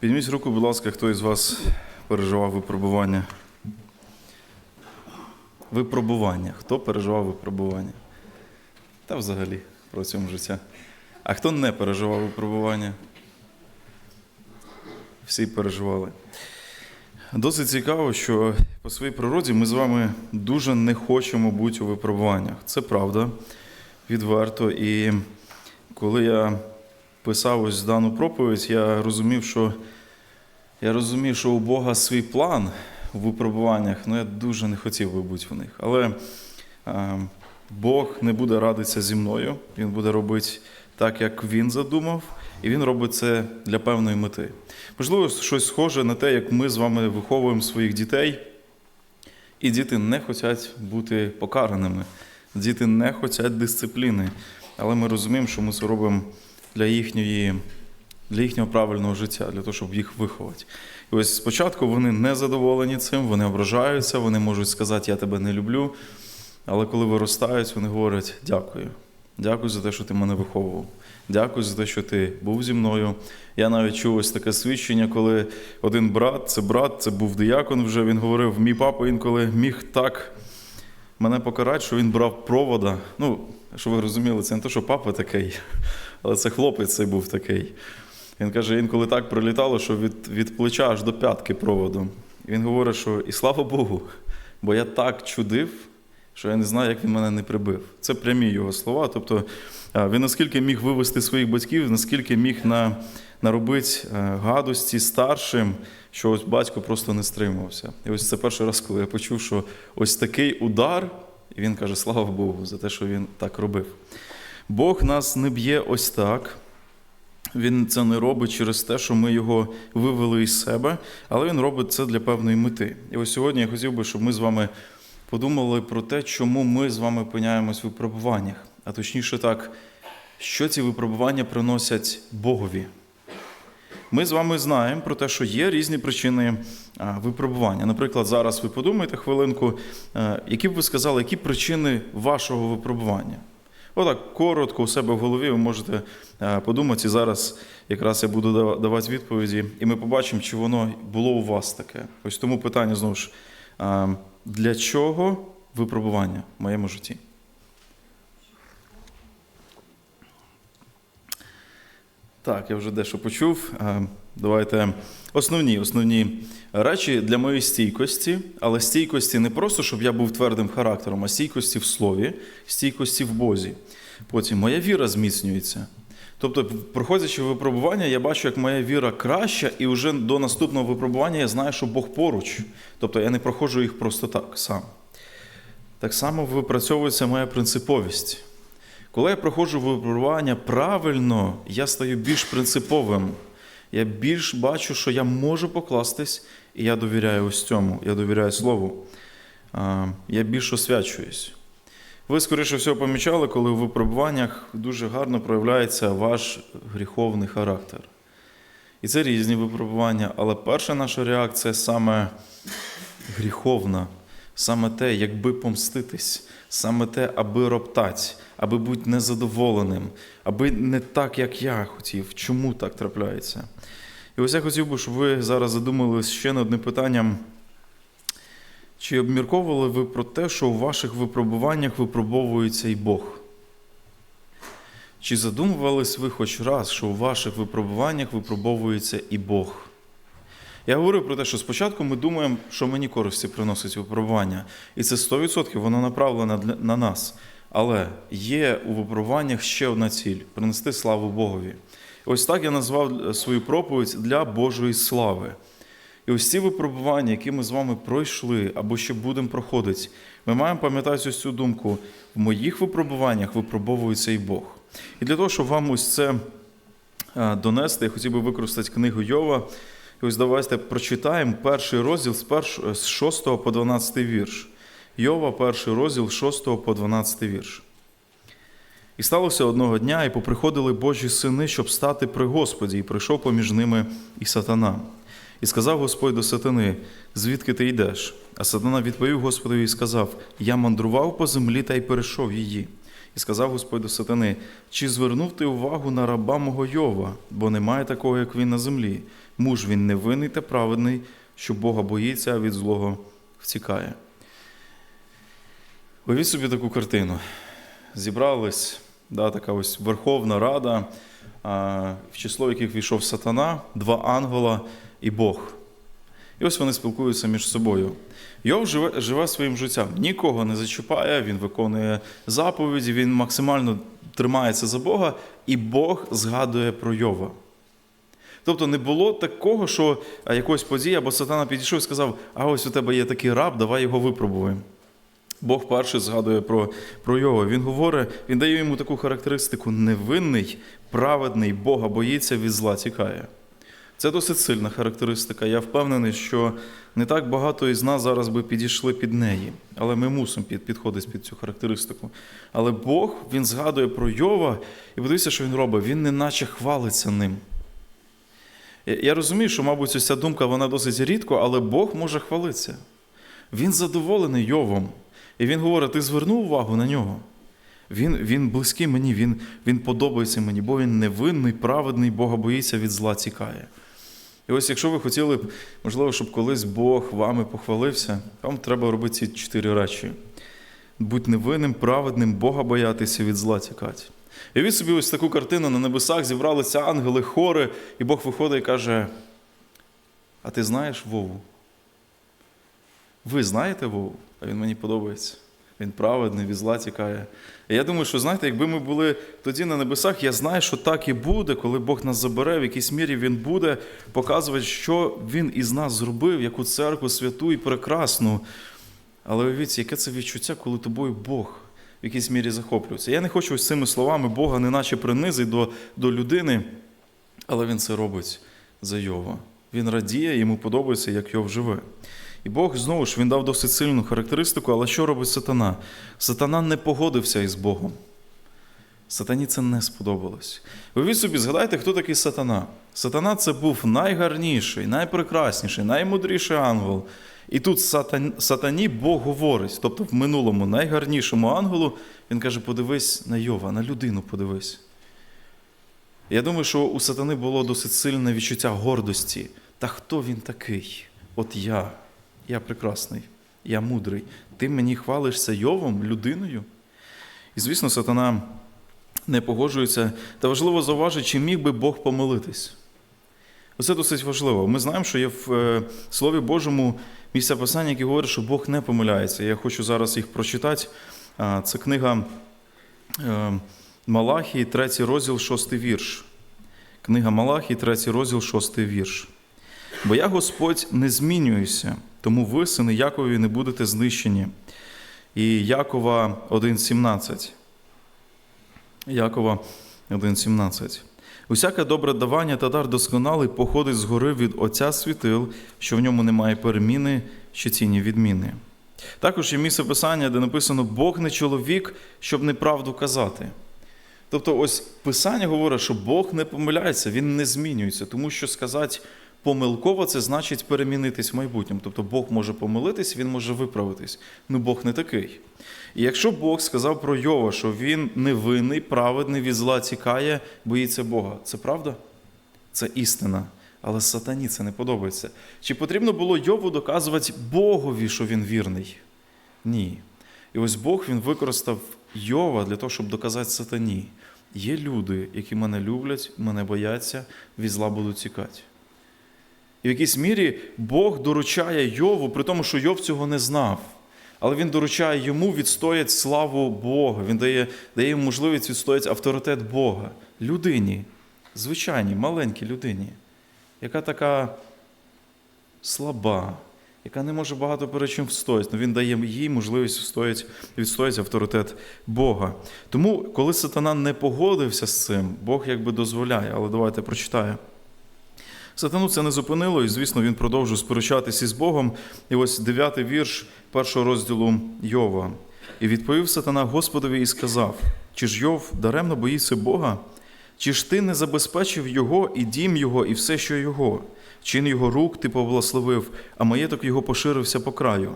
Підніміть руку, будь ласка, хто із вас переживав випробування? Випробування. Хто переживав випробування? Та взагалі протягом життя. А хто не переживав випробування? Всі переживали. Досить цікаво, що по своїй природі ми з вами дуже не хочемо бути у випробуваннях. Це правда, відверто. І коли я писав ось дану проповідь, я розумів, що я розумів, що у Бога свій план у випробуваннях, ну я дуже не хотів би бути в них. Але е, Бог не буде радитися зі мною, Він буде робити так, як він задумав, і він робить це для певної мети. Можливо, щось схоже на те, як ми з вами виховуємо своїх дітей, і діти не хочуть бути покараними, діти не хочуть дисципліни. Але ми розуміємо, що ми це робимо для їхньої, для їхнього правильного життя, для того, щоб їх виховати. І ось спочатку вони не задоволені цим, вони ображаються, вони можуть сказати, я тебе не люблю. Але коли виростають, вони говорять дякую. Дякую за те, що ти мене виховував. Дякую за те, що ти був зі мною. Я навіть чув ось таке свідчення, коли один брат, це брат, це був диякон вже. Він говорив: мій папа інколи міг так мене покарати, що він брав провода. Ну, що ви розуміли, це не те, що папа такий, але це хлопець цей був такий. Він каже, інколи так прилітало, що від, від плеча аж до п'ятки проводом. І він говорить, що і слава Богу, бо я так чудив, що я не знаю, як він мене не прибив. Це прямі його слова. Тобто він наскільки міг вивести своїх батьків, наскільки міг на, наробити е, гадості старшим, що ось батько просто не стримувався. І ось це перший раз, коли я почув, що ось такий удар, і він каже: слава Богу, за те, що він так робив. Бог нас не б'є ось так. Він це не робить через те, що ми його вивели із себе, але він робить це для певної мети. І ось сьогодні я хотів би, щоб ми з вами подумали про те, чому ми з вами опиняємось в випробуваннях. А точніше так, що ці випробування приносять Богові. Ми з вами знаємо про те, що є різні причини випробування. Наприклад, зараз ви подумайте хвилинку, е, які б ви сказали, які причини вашого випробування? Отак, коротко у себе в голові ви можете е, подумати, і зараз якраз я буду давати відповіді, і ми побачимо, чи воно було у вас таке. Ось тому питання знову ж: е, для чого випробування в моєму житті? Так, я вже дещо почув. Е, Давайте основні, основні речі для моєї стійкості, але стійкості не просто, щоб я був твердим характером, а стійкості в слові, стійкості в Бозі. Потім моя віра зміцнюється. Тобто, проходячи випробування, я бачу, як моя віра краща, і вже до наступного випробування я знаю, що Бог поруч. Тобто я не проходжу їх просто так сам. Так само випрацьовується моя принциповість. Коли я проходжу випробування правильно, я стаю більш принциповим. Я більш бачу, що я можу покластись, і я довіряю ось цьому, я довіряю Слову. Я більш освячуюсь. Ви, скоріше всього, помічали, коли у випробуваннях дуже гарно проявляється ваш гріховний характер. І це різні випробування, але перша наша реакція саме гріховна, саме те, якби помститись, саме те, аби роптать, аби бути незадоволеним, аби не так, як я хотів. Чому так трапляється? І ось я хотів би, щоб ви зараз задумались ще над одним питанням. Чи обмірковували ви про те, що у ваших випробуваннях випробовується і Бог? Чи задумувались ви хоч раз, що у ваших випробуваннях випробовується і Бог? Я говорю про те, що спочатку ми думаємо, що мені користі приносить випробування. І це 100% воно направлено на нас. Але є у випробуваннях ще одна ціль принести славу Богові. Ось так я назвав свою проповідь для Божої слави. І ось ці випробування, які ми з вами пройшли або ще будемо проходити, ми маємо пам'ятати ось цю думку: в моїх випробуваннях випробовується і Бог. І для того, щоб вам ось це е, донести, я хотів би використати книгу Йова. І ось давайте прочитаємо перший розділ з, перш... з 6 по 12 вірш. Йова, перший розділ з 6 по 12 вірш. І сталося одного дня, і поприходили Божі сини, щоб стати при Господі, і прийшов поміж ними і сатана. І сказав Господь до сатани: звідки ти йдеш? А сатана відповів Господові і сказав: Я мандрував по землі та й перейшов її. І сказав Господь до сатани: Чи звернув ти увагу на раба мого Йова, бо немає такого, як він на землі, Муж він невинний та праведний, що Бога боїться, а від злого втікає. Уявіть собі таку картину. Зібрались, да, така ось Верховна Рада, в число яких війшов сатана, два ангела і Бог. І ось вони спілкуються між собою. Йов живе, живе своїм життям, нікого не зачіпає, він виконує заповіді, він максимально тримається за Бога, і Бог згадує про Йова. Тобто не було такого, що якоїсь події або сатана підійшов і сказав: а ось у тебе є такий раб, давай його випробуємо. Бог перший згадує про, про Йова. Він говорить, він дає йому таку характеристику: невинний, праведний, Бога боїться, від зла тікає. Це досить сильна характеристика. Я впевнений, що не так багато із нас зараз би підійшли під неї, але ми мусимо під, підходити під цю характеристику. Але Бог він згадує про Йова, і подивіться, що він робить. Він неначе хвалиться ним. Я- розумію, що, мабуть, ця думка вона досить рідко, але Бог може хвалитися. Він задоволений Йовом. І він говорить: ти звернув увагу на нього. Він, він близький мені, він, він подобається мені, бо він невинний, праведний, Бога боїться, від зла тікає. І ось якщо ви хотіли б, можливо, щоб колись Бог вами похвалився, вам треба робити ці чотири речі: будь невинним, праведним, Бога боятися, від зла тікати. І від собі ось таку картину на небесах зібралися ангели, хори, і Бог виходить і каже: А ти знаєш Вову? Ви знаєте Вову? А він мені подобається. Він праведний, від зла тікає. І я думаю, що знаєте, якби ми були тоді на небесах, я знаю, що так і буде, коли Бог нас забере, в якійсь мірі Він буде показувати, що Він із нас зробив, яку церкву святу і прекрасну. Але уявіть, яке це відчуття, коли тобою Бог якійсь мірі захоплюється. Я не хочу ось цими словами Бога неначе принизити до, до людини, але Він це робить за Йова. Він радіє, йому подобається, як Йов живе. І Бог знову ж він дав досить сильну характеристику, але що робить сатана? Сатана не погодився із Богом. Сатані це не сподобалось. Ви собі згадайте, хто такий сатана. Сатана це був найгарніший, найпрекрасніший, наймудріший ангел. І тут сатані Бог говорить, тобто в минулому найгарнішому ангелу, він каже: подивись на Йова, на людину подивись. Я думаю, що у сатани було досить сильне відчуття гордості. Та хто він такий? От я, я прекрасний, я мудрий. Ти мені хвалишся Йовом, людиною? І, звісно, сатана не погоджується. Та важливо зауважити, чи міг би Бог помилитись. Оце досить важливо. Ми знаємо, що є в е, Слові Божому місця писання, які говорять, що Бог не помиляється. Я хочу зараз їх прочитати. Це книга е, Малахії, 3 розділ, 6 вірш. Книга Малахії, 3 розділ, 6 вірш. Бо я Господь не змінююся, тому ви, сини Якові, не будете знищені. І Якова 1,17. Якова 1,17. Усяке добре давання та дар досконалий походить згори від Отця світил, що в ньому немає переміни чи ціні відміни. Також є місце писання, де написано Бог не чоловік, щоб неправду казати. Тобто, ось Писання говорить, що Бог не помиляється, Він не змінюється, тому що сказати помилково це значить перемінитись в майбутньому. Тобто Бог може помилитись, Він може виправитись. Ну Бог не такий. І якщо Бог сказав про Йова, що він невинний, праведний, від зла тікає, боїться Бога, це правда? Це істина. Але сатані це не подобається. Чи потрібно було Йову доказувати Богові, що він вірний? Ні. І ось Бог він використав Йова для того, щоб доказати сатані. Є люди, які мене люблять, мене бояться, від зла будуть тікати. І в якійсь мірі Бог доручає Йову, при тому, що Йов цього не знав. Але він доручає йому відстояти славу Бога. Він дає, дає йому можливість відстояти авторитет Бога. Людині, звичайній, маленькій людині, яка така слаба, яка не може багато перед чим встояти. але він дає їй можливість встояти, відстояти авторитет Бога. Тому, коли сатана не погодився з цим, Бог якби дозволяє. Але давайте прочитаємо. Сатану це не зупинило, і, звісно, він продовжує сперечатися із Богом. І ось дев'ятий вірш першого розділу Йова. І відповів сатана Господові і сказав: Чи ж Йов даремно боїться Бога? Чи ж ти не забезпечив його і дім його, і все, що його? Чин його рук ти поблагословив, а маєток його поширився по краю.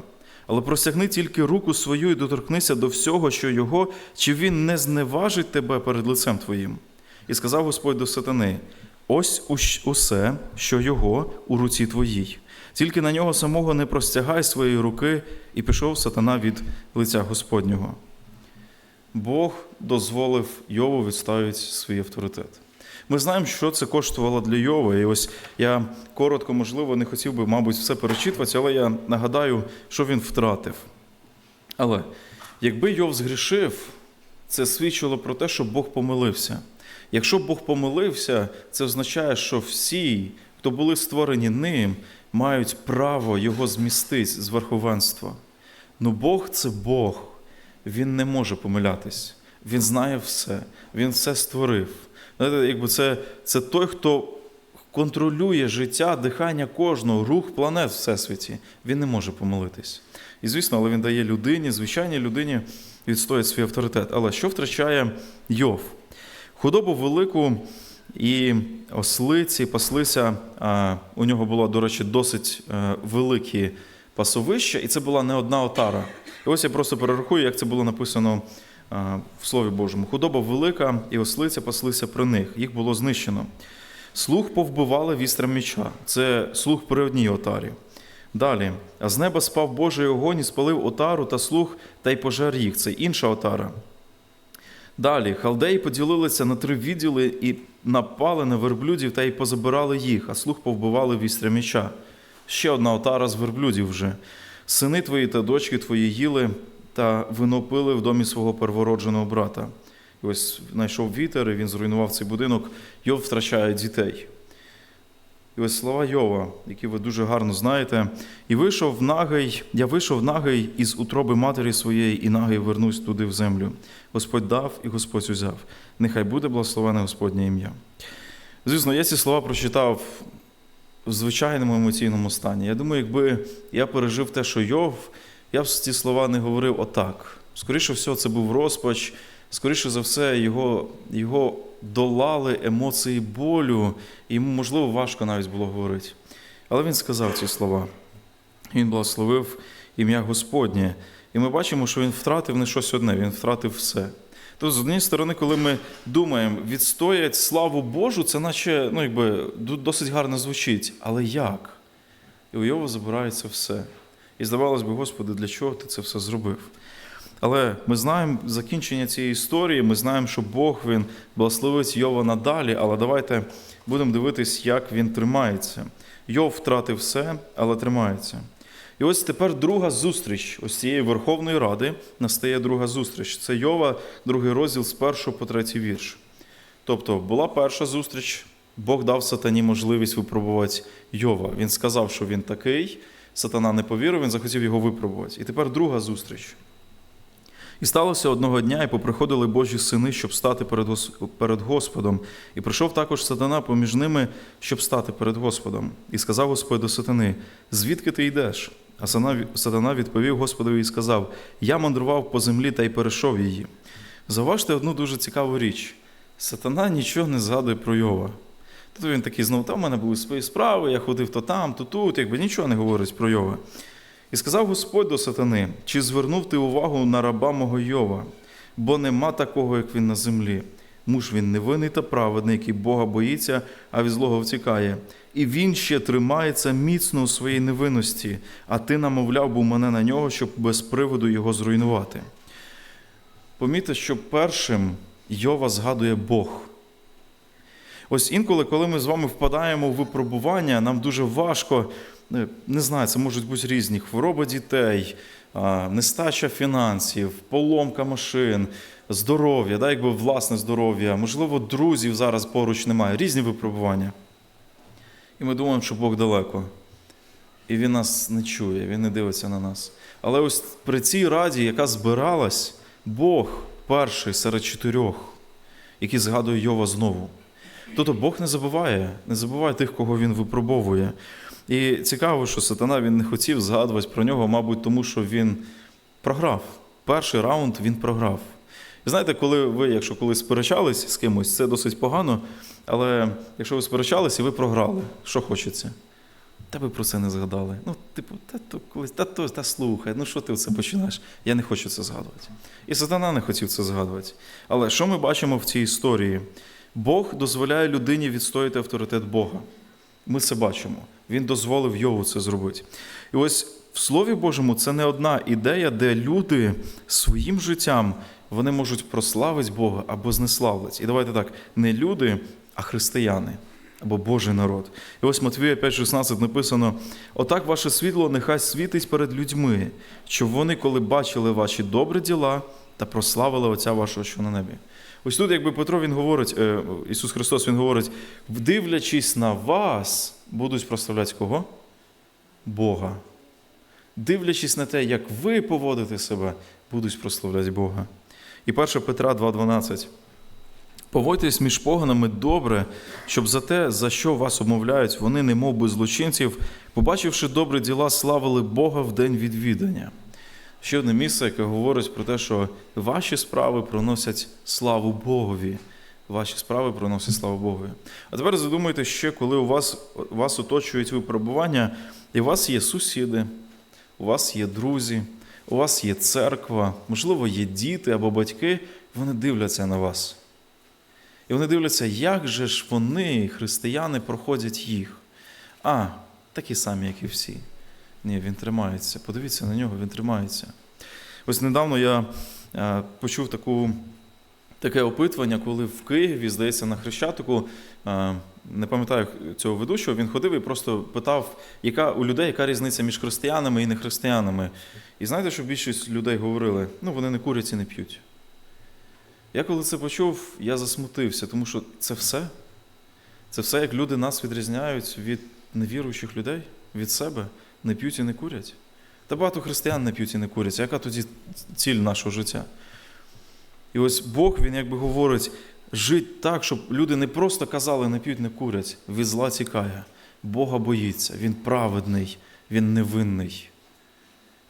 Але простягни тільки руку свою і доторкнися до всього, що його, чи він не зневажить тебе перед лицем твоїм. І сказав Господь до сатани: ось усе, що його у руці твоїй. Тільки на нього самого не простягай своєї руки, і пішов сатана від лиця Господнього. Бог дозволив Йову відставити свій авторитет. Ми знаємо, що це коштувало для Йова. І ось я коротко, можливо, не хотів би, мабуть, все перечитувати, але я нагадаю, що він втратив. Але якби Йов згрішив, це свідчило про те, що Бог помилився. Якщо Бог помилився, це означає, що всі, хто були створені ним, мають право його змістити з верховенства. Ну Бог це Бог. Він не може помилятись. Він знає все, він все створив. Якби це, це той, хто контролює життя, дихання кожного, рух планет всесвіті. Він не може помилитись. І звісно, але він дає людині, звичайній людині відстоять свій авторитет. Але що втрачає Йов? Худобу велику і ослиці паслися. У нього було, до речі, досить е, великі пасовища, і це була не одна отара. І ось я просто перерахую, як це було написано в Слові Божому. Худоба велика, і ослиця паслися при них. Їх було знищено. Слух повбивали вістрям меча. Це слух при одній отарі. Далі, а з неба спав Божий огонь і спалив отару та слух, та й пожер їх. Це інша отара. Далі, халдеї поділилися на три відділи і напали на верблюдів та й позабирали їх, а слух повбивали вістря меча. Ще одна отара з верблюдів вже. Сини твої та дочки твої їли та винопили в домі свого первородженого брата. І ось знайшов вітер, і він зруйнував цей будинок. Йов втрачає дітей. І ось слова Йова, які ви дуже гарно знаєте. І вийшов нагий, я вийшов нагий із утроби матері своєї, і нагий вернусь туди в землю. Господь дав і Господь узяв. Нехай буде благословене Господнє ім'я. Звісно, я ці слова прочитав в звичайному емоційному стані. Я думаю, якби я пережив те, що Йов, я б ці слова не говорив отак. Скоріше всього, це був розпач, скоріше за все, його, його долали емоції болю, і йому, можливо, важко навіть було говорити. Але він сказав ці слова. Він благословив ім'я Господнє. І ми бачимо, що він втратив не щось одне, він втратив все. Тобто, з однієї сторони, коли ми думаємо, відстоять славу Божу, це наче ну, якби, досить гарно звучить. Але як? І у Йова забирається все. І здавалось би, Господи, для чого ти це все зробив? Але ми знаємо закінчення цієї історії, ми знаємо, що Бог він благословить Йова надалі, але давайте будемо дивитись, як він тримається. Йов втратив все, але тримається. І ось тепер друга зустріч ось цієї Верховної Ради настає друга зустріч. Це Йова, другий розділ з першого по третій вірш. Тобто була перша зустріч, Бог дав сатані можливість випробувати Йова. Він сказав, що він такий, сатана не повірив, він захотів його випробувати. І тепер друга зустріч. І сталося одного дня, і поприходили Божі сини, щоб стати перед, Гос- перед Господом. І прийшов також сатана поміж ними, щоб стати перед Господом. І сказав Господь до сатани: Звідки ти йдеш? А сатана- відповів Господові і сказав: Я мандрував по землі та й перейшов її. Заважте одну дуже цікаву річ: сатана нічого не згадує про Йова. Тут він такий знову, там в мене були свої справи, я ходив то там, то тут, якби нічого не говорить про Йова. І сказав Господь до сатани: чи звернув ти увагу на раба мого Йова? Бо нема такого, як він на землі. Муж він невинний та праведний, який Бога боїться, а від злого втікає. І він ще тримається міцно у своїй невинності, а ти намовляв був мене на нього, щоб без приводу його зруйнувати. Помітьте, що першим Йова згадує Бог. Ось інколи, коли ми з вами впадаємо в випробування, нам дуже важко, не знаю, це можуть бути різні хвороби дітей, нестача фінансів, поломка машин, здоров'я, да, якби власне здоров'я, можливо, друзів зараз поруч немає, різні випробування. І ми думаємо, що Бог далеко. І Він нас не чує, Він не дивиться на нас. Але ось при цій раді, яка збиралась, Бог перший серед чотирьох, який згадує Йова знову. Тобто Бог не забуває, не забуває тих, кого він випробовує. І цікаво, що сатана він не хотів згадувати про нього, мабуть, тому що він програв. Перший раунд він програв. І знаєте, коли ви, якщо колись сперечались з кимось, це досить погано. Але якщо ви сперечалися ви програли, що хочеться? Та ви про це не згадали. Ну, типу, та то колись, та то, та слухай, ну що ти це починаєш? Я не хочу це згадувати. І сатана не хотів це згадувати. Але що ми бачимо в цій історії? Бог дозволяє людині відстояти авторитет Бога. Ми це бачимо. Він дозволив Йову це зробити. І ось в Слові Божому це не одна ідея, де люди своїм життям вони можуть прославити Бога або знеславити. І давайте так, не люди, а християни або Божий народ. І ось Матвія 5,16 написано: Отак ваше світло нехай світить перед людьми, щоб вони, коли бачили ваші добрі діла та прославили Отця вашого, що на небі. Ось тут, якби Петро він говорить, е, Ісус Христос Він говорить, дивлячись на вас, будуть прославляти кого? Бога. Дивлячись на те, як ви поводите себе, будуть прославляти Бога. І 1 Петра 2,12. Поводьтесь між поганами добре, щоб за те, за що вас обмовляють, вони, не мов би злочинців, побачивши добрі діла, славили Бога в день відвідання. Ще одне місце, яке говорить про те, що ваші справи приносять славу Богові. Ваші справи приносять славу Богові. А тепер задумайте ще, коли у вас, вас оточують випробування, і у вас є сусіди, у вас є друзі, у вас є церква, можливо, є діти або батьки, вони дивляться на вас. І вони дивляться, як же ж вони, християни, проходять їх. А, такі самі, як і всі. Ні, він тримається. Подивіться на нього, він тримається. Ось недавно я е, почув таку, таке опитування, коли в Києві, здається, на Хрещатику, е, не пам'ятаю цього ведучого, він ходив і просто питав, яка у людей яка різниця між християнами і нехристиянами. І знаєте, що більшість людей говорили? Ну, вони не курять і не п'ють. Я коли це почув, я засмутився, тому що це все. Це все, як люди нас відрізняють від невіруючих людей, від себе, не п'ють і не курять. Та багато християн не п'ють і не курять. Яка тоді ціль нашого життя? І ось Бог, він якби говорить, жить так, щоб люди не просто казали, не п'ють, не курять. Від зла тікає. Бога боїться, Він праведний, Він невинний.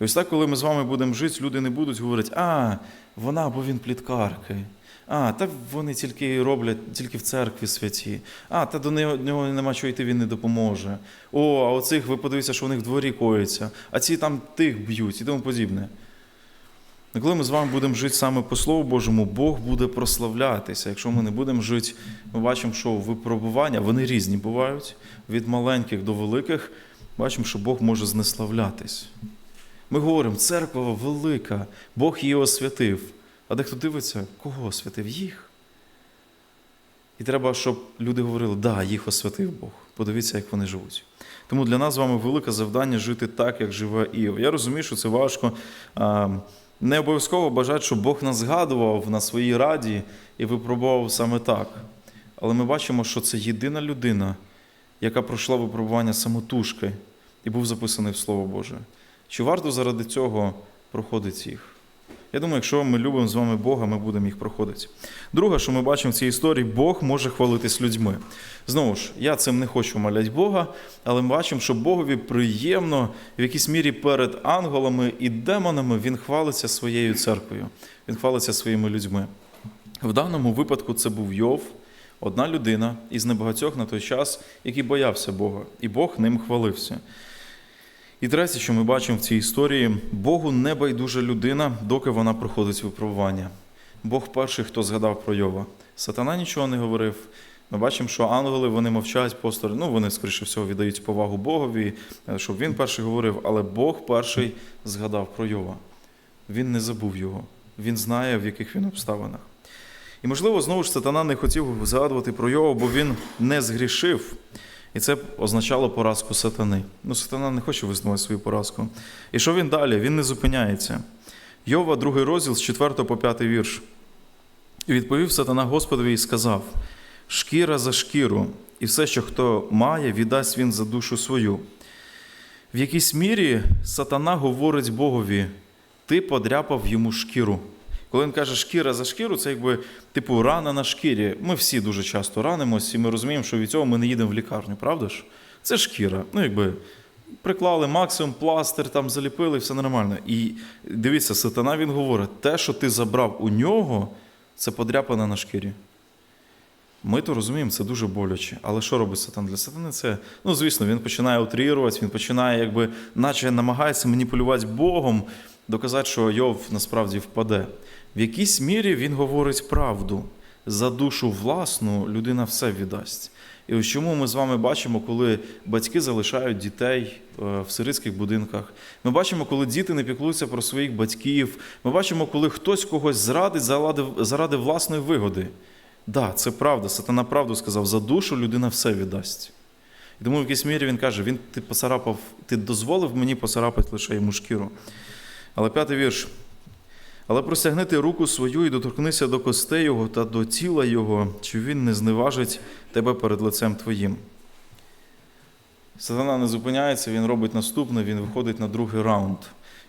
І ось так, коли ми з вами будемо жити, люди не будуть говорити, а, вона або він пліткарки. А, та вони тільки роблять, тільки в церкві святі. А, та до нього, нема чого йти, він не допоможе. О, а оцих ви подивіться, що у них в дворі коїться, а ці там тих б'ють і тому подібне. І коли ми з вами будемо жити саме по Слову Божому, Бог буде прославлятися. Якщо ми не будемо жити, ми бачимо, що випробування, вони різні бувають, від маленьких до великих, бачимо, що Бог може знеславлятись. Ми говоримо, церква велика, Бог її освятив. А дехто дивиться, кого освятив? Їх. І треба, щоб люди говорили, да, їх освятив Бог. Подивіться, як вони живуть. Тому для нас з вами велике завдання жити так, як живе Іов. Я розумію, що це важко. Не обов'язково бажати, щоб Бог нас згадував на своїй раді і випробував саме так. Але ми бачимо, що це єдина людина, яка пройшла випробування самотужки і був записаний в Слово Боже. Чи варто заради цього проходити їх? Я думаю, якщо ми любимо з вами Бога, ми будемо їх проходити. Друге, що ми бачимо в цій історії, Бог може хвалитись людьми. Знову ж, я цим не хочу маляти Бога, але ми бачимо, що Богові приємно в якійсь мірі перед ангелами і демонами він хвалиться своєю церквою, він хвалиться своїми людьми. В даному випадку це був Йов, одна людина із небагатьох на той час, який боявся Бога, і Бог ним хвалився. І третє, що ми бачимо в цій історії, Богу не байдужа людина, доки вона проходить випробування. Бог перший, хто згадав про Йова. Сатана нічого не говорив. Ми бачимо, що ангели вони мовчать постор, ну вони, скоріше всього, віддають повагу Богові, щоб він перший говорив, але Бог перший згадав про Йова. Він не забув його, він знає, в яких він обставинах. І, можливо, знову ж сатана не хотів згадувати про Йова, бо він не згрішив. І це означало поразку сатани. Ну, сатана не хоче визнавати свою поразку. І що він далі? Він не зупиняється. Йова, другий розділ з 4 по 5 вірш. І відповів сатана Господові і сказав: Шкіра за шкіру, і все, що хто має, віддасть він за душу свою. В якійсь мірі сатана говорить Богові: Ти подряпав йому шкіру. Коли він каже шкіра за шкіру, це якби типу рана на шкірі. Ми всі дуже часто ранимось, і ми розуміємо, що від цього ми не їдемо в лікарню, правда ж? Це шкіра. Ну, якби приклали максимум, пластир, там заліпили, все нормально. І дивіться, сатана він говорить: те, що ти забрав у нього, це подряпана на шкірі. Ми то розуміємо, це дуже боляче. Але що робить сатан для сатани? Це, ну, звісно, він починає утрірувати, він починає, якби, наче намагається маніпулювати Богом, доказати, що Йов насправді впаде. В якійсь мірі він говорить правду. За душу власну людина все віддасть. І ось чому ми з вами бачимо, коли батьки залишають дітей е, в сиритських будинках. Ми бачимо, коли діти не піклуються про своїх батьків. Ми бачимо, коли хтось когось зрадить заради, власної вигоди. Да, це правда. Сатана правду сказав: за душу людина все віддасть. І тому в якійсь мірі він каже: він ти поцарапав, ти дозволив мені поцарапати лише йому шкіру. Але п'ятий вірш. Але простягни ти руку свою і доторкнися до костей його та до тіла його, чи він не зневажить тебе перед лицем твоїм. Сатана не зупиняється, він робить наступне, він виходить на другий раунд.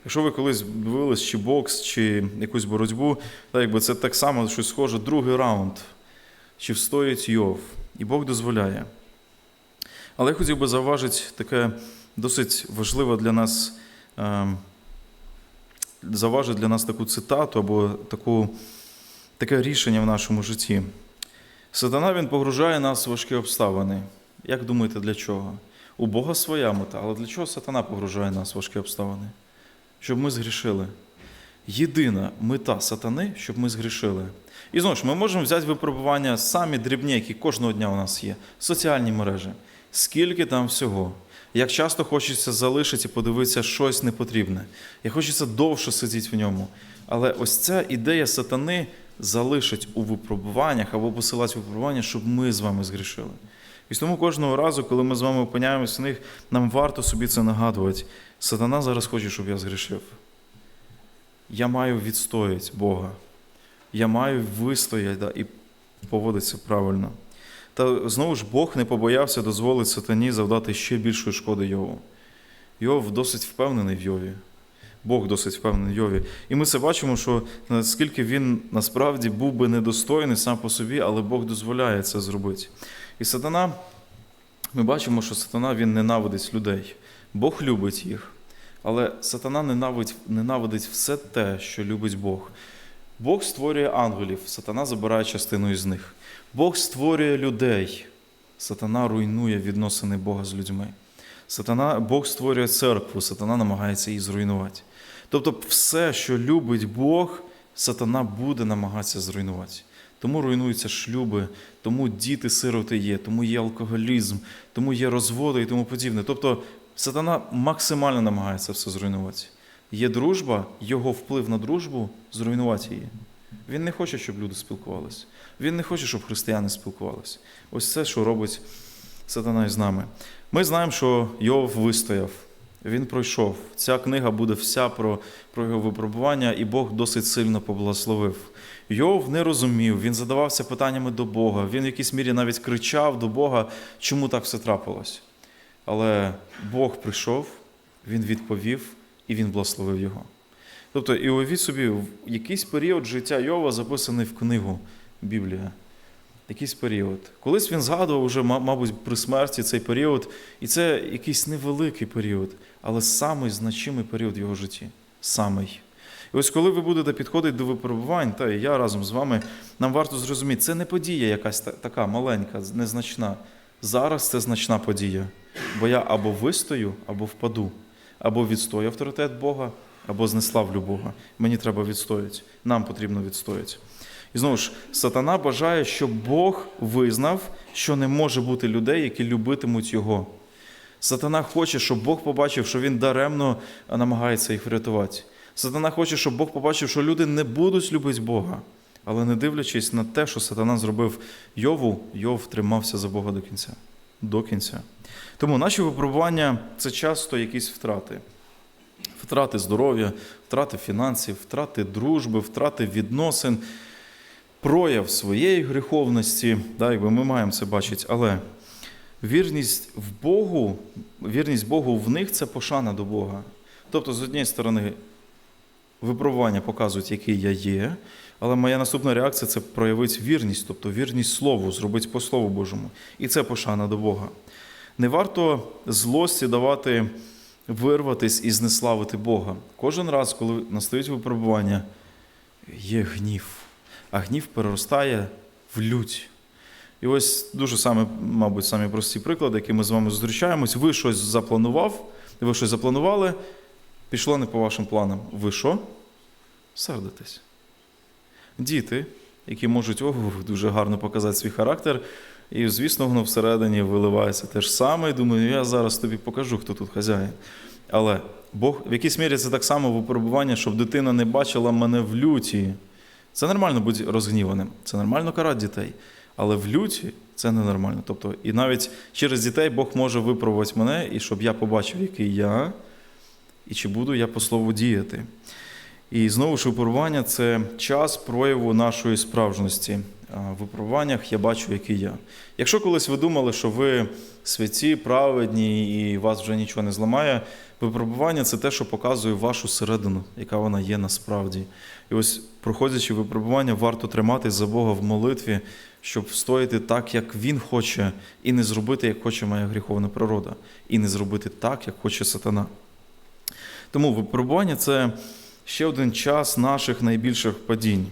Якщо ви колись дивились чи бокс, чи якусь боротьбу, так якби це так само щось схоже, другий раунд. Чи встоїть Йов? І Бог дозволяє. Але я хотів би зауважити таке досить важливе для нас, зауважити для нас таку цитату або таку, таке рішення в нашому житті. Сатана він погружає нас в важкі обставини. Як думаєте, для чого? У Бога своя мета, але для чого сатана погружає нас в важкі обставини? Щоб ми згрішили. Єдина мета сатани, щоб ми згрішили. І знову ж, ми можемо взяти випробування самі дрібні, які кожного дня у нас є, соціальні мережі. Скільки там всього. Як часто хочеться залишити і подивитися щось непотрібне. Як хочеться довше сидіти в ньому. Але ось ця ідея сатани залишить у випробуваннях або посилати випробування, щоб ми з вами згрішили. І тому кожного разу, коли ми з вами опиняємося в них, нам варто собі це нагадувати. Сатана зараз хоче, щоб я згрішив. Я маю відстояти Бога. Я маю вистояти да, і поводитися правильно. Та знову ж Бог не побоявся дозволити сатані завдати ще більшої шкоди Йову. Йов досить впевнений в Йові. Бог досить впевнений в Йові. І ми це бачимо, що наскільки він насправді був би недостойний сам по собі, але Бог дозволяє це зробити. І сатана, ми бачимо, що сатана він ненавидить людей. Бог любить їх. Але сатана ненавидить, ненавидить все те, що любить Бог. Бог створює ангелів, сатана забирає частину із них. Бог створює людей, сатана руйнує відносини Бога з людьми. Сатана, Бог створює церкву, сатана намагається її зруйнувати. Тобто, все, що любить Бог, сатана буде намагатися зруйнувати. Тому руйнуються шлюби, тому діти-сироти є, тому є алкоголізм, тому є розводи і тому подібне. Тобто, сатана максимально намагається все зруйнувати. Є дружба, його вплив на дружбу зруйнувати її. Він не хоче, щоб люди спілкувалися. Він не хоче, щоб християни спілкувалися. Ось це, що робить сатана із нами. Ми знаємо, що Йов вистояв, він пройшов. Ця книга буде вся про, про його випробування, і Бог досить сильно поблагословив. Йов не розумів, він задавався питаннями до Бога, він в якійсь мірі навіть кричав до Бога, чому так все трапилось. Але Бог прийшов, він відповів і він благословив його. Тобто, і уявіть собі, в якийсь період життя Йова записаний в книгу Біблія. Якийсь період. Колись він згадував вже, мабуть, при смерті цей період, і це якийсь невеликий період, але самий значимий період в його житті. Самий. І ось коли ви будете підходити до випробувань, та і я разом з вами, нам варто зрозуміти, це не подія якась така маленька, незначна. Зараз це значна подія. Бо я або вистою, або впаду, або відстою авторитет Бога, або знеславлю Бога. Мені треба відстояти. Нам потрібно відстояти. І знову ж, сатана бажає, щоб Бог визнав, що не може бути людей, які любитимуть Його. Сатана хоче, щоб Бог побачив, що він даремно намагається їх врятувати. Сатана хоче, щоб Бог побачив, що люди не будуть любити Бога. Але не дивлячись на те, що сатана зробив Йову, Йов тримався за Бога до кінця. До кінця. Тому наші випробування це часто якісь втрати. Втрати здоров'я, втрати фінансів, втрати дружби, втрати відносин, прояв своєї гріховності. Да, якби Ми маємо це бачити. Але вірність в Богу, вірність Богу в них це пошана до Бога. Тобто, з однієї сторони, випробування показують, який я є, але моя наступна реакція це проявити вірність, тобто вірність Слову, зробити по Слову Божому. І це пошана до Бога. Не варто злості давати вирватись і знеславити Бога. Кожен раз, коли настають випробування, є гнів, а гнів переростає в лють. І ось дуже саме, мабуть, самі прості приклади, які ми з вами зустрічаємось. Ви щось запланував, ви щось запланували, пішло не по вашим планам. Ви що? Сердитесь. Діти, які можуть о, дуже гарно показати свій характер. І, звісно, воно всередині виливається те ж саме. І думаю, я зараз тобі покажу, хто тут хазяїн. Але Бог в якійсь мірі це так само випробування, щоб дитина не бачила мене в люті. Це нормально бути розгніваним, це нормально карати дітей. Але в люті це ненормально. Тобто, і навіть через дітей Бог може випробувати мене, і щоб я побачив, який я, і чи буду я по слову діяти. І знову ж випробування це час прояву нашої справжності. В випробуваннях я бачу, який я. Якщо колись ви думали, що ви святі, праведні і вас вже нічого не зламає, випробування це те, що показує вашу середину, яка вона є насправді. І ось, проходячи випробування, варто триматись за Бога в молитві, щоб встояти так, як Він хоче, і не зробити, як хоче моя гріховна природа, і не зробити так, як хоче сатана. Тому випробування це ще один час наших найбільших падінь.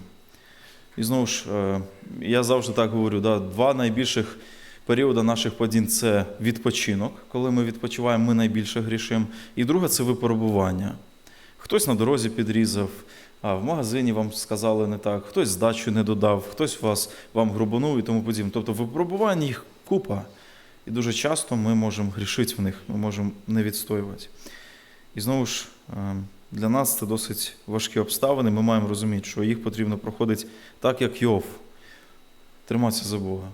І знову ж, е, я завжди так говорю: да, два найбільших періоди наших падінь це відпочинок, коли ми відпочиваємо, ми найбільше грішимо. І друге це випробування. Хтось на дорозі підрізав, а в магазині вам сказали не так, хтось здачу не додав, хтось вас вам грубанув і тому подібне. Тобто випробувань їх купа. І дуже часто ми можемо грішити в них, ми можемо не відстоювати. І знову ж, е, для нас це досить важкі обставини. Ми маємо розуміти, що їх потрібно проходити так, як Йов. Триматися за Бога.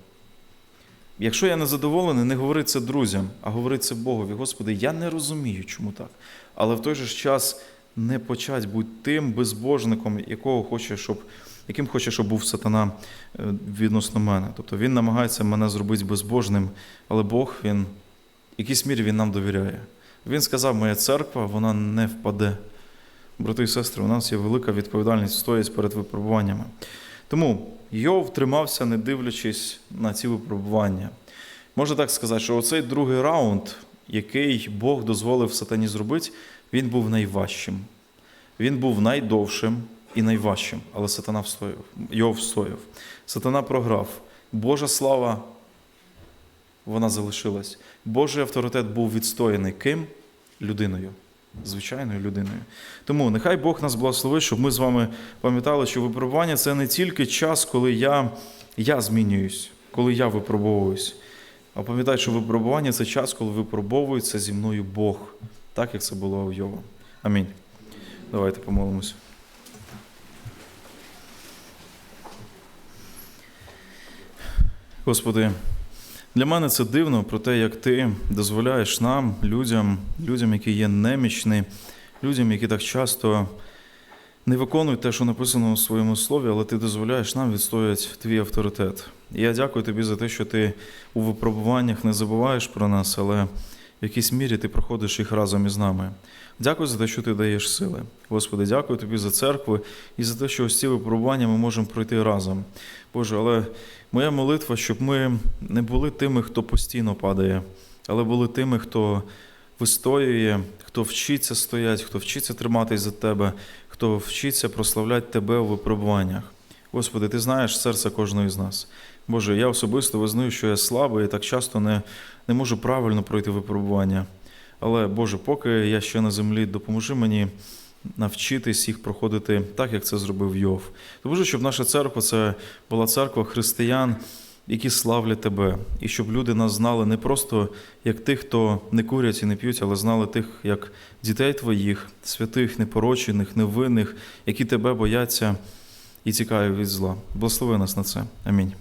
Якщо я не задоволений, не говори це друзям, а говори це Богові. Господи, я не розумію, чому так. Але в той же час не почать бути тим безбожником, якого хоче, щоб, яким хоче, щоб був сатана е, відносно мене. Тобто він намагається мене зробити безбожним, але Бог, він, в якійсь мірі він нам довіряє. Він сказав, моя церква, вона не впаде. Брати і сестри, у нас є велика відповідальність стоїть перед випробуваннями. Тому Йов тримався, не дивлячись на ці випробування. Можна так сказати, що оцей другий раунд, який Бог дозволив сатані зробити, він був найважчим. Він був найдовшим і найважчим, але сатана встояв. Йов встояв. Сатана програв. Божа слава, вона залишилась. Божий авторитет був відстояний ким? Людиною. Звичайною людиною. Тому нехай Бог нас благословить, щоб ми з вами пам'ятали, що випробування це не тільки час, коли я, я змінююсь, коли я випробовуюсь. А пам'ятай, що випробування це час, коли випробовується зі мною Бог, так як це було у Йова. Амінь. Давайте помолимося. Господи, для мене це дивно про те, як ти дозволяєш нам, людям, людям, які є немічні, людям, які так часто не виконують те, що написано у своєму слові, але ти дозволяєш нам відстояти твій авторитет. І я дякую тобі за те, що ти у випробуваннях не забуваєш про нас, але в якійсь мірі ти проходиш їх разом із нами. Дякую за те, що ти даєш сили. Господи, дякую тобі за церкву і за те, що ось ці випробування ми можемо пройти разом. Боже, але моя молитва, щоб ми не були тими, хто постійно падає, але були тими, хто вистоює, хто вчиться стояти, хто вчиться триматись за тебе, хто вчиться прославляти тебе у випробуваннях. Господи, ти знаєш серце кожного з нас. Боже, я особисто визнаю, що я слабий і так часто не, не можу правильно пройти випробування. Але, Боже, поки я ще на землі, допоможи мені навчитись їх проходити так, як це зробив Йов. Допоможи, щоб наша церква це була церква християн, які славлять тебе, і щоб люди нас знали не просто як тих, хто не курять і не п'ють, але знали тих, як дітей твоїх, святих, непорочених, невинних, які тебе бояться і тікають від зла. Благослови нас на це. Амінь.